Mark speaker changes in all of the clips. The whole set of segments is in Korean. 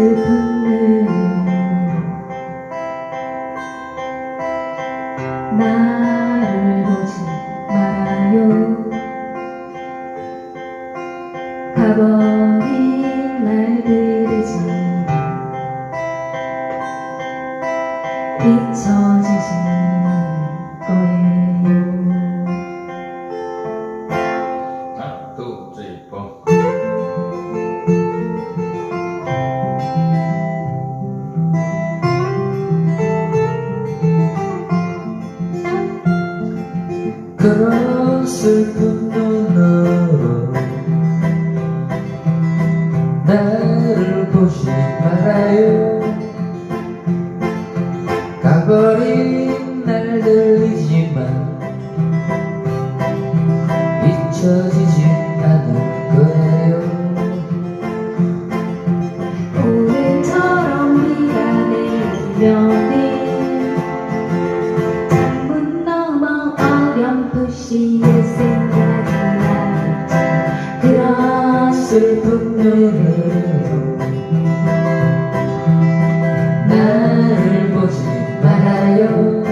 Speaker 1: 슬픈 눈 나를 보지 말아요. 가버린 날들이지. 잊혀지
Speaker 2: 그런 슬픈 눈으로 나를 보지 말아요. 가버린 날들이지만 잊혀지지 않을 거예요.
Speaker 1: 오늘처럼 비가 내리면 어렴풋이 생각이 나겠지. 그런
Speaker 2: 슬픈 눈으로 나를 보지 말아요.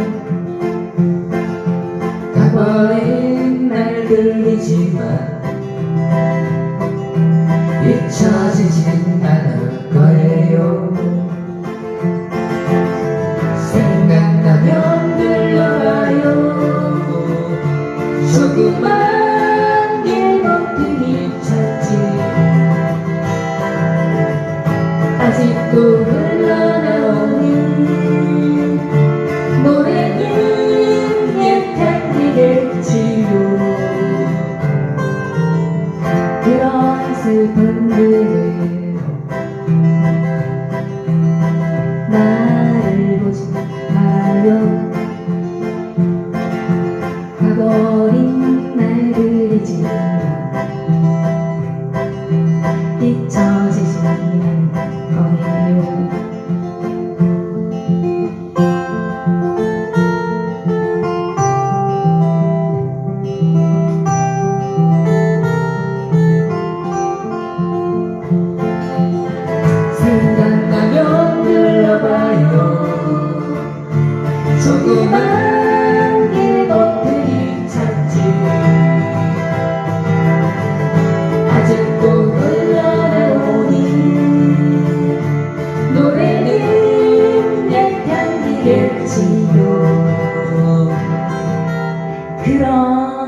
Speaker 2: 가버린 날들이지만 잊혀지진 않을 조금만 길모퉁이 찾지. 아직도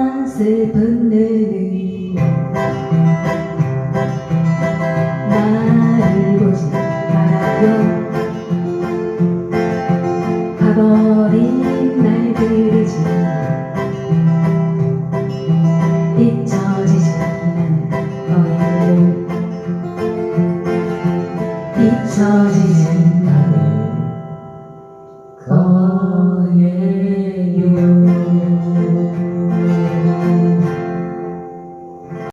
Speaker 2: 그런 슬픈 눈이 나를 보지 말아요. 가버린 않을 거예요 잊혀지지 않을 거예요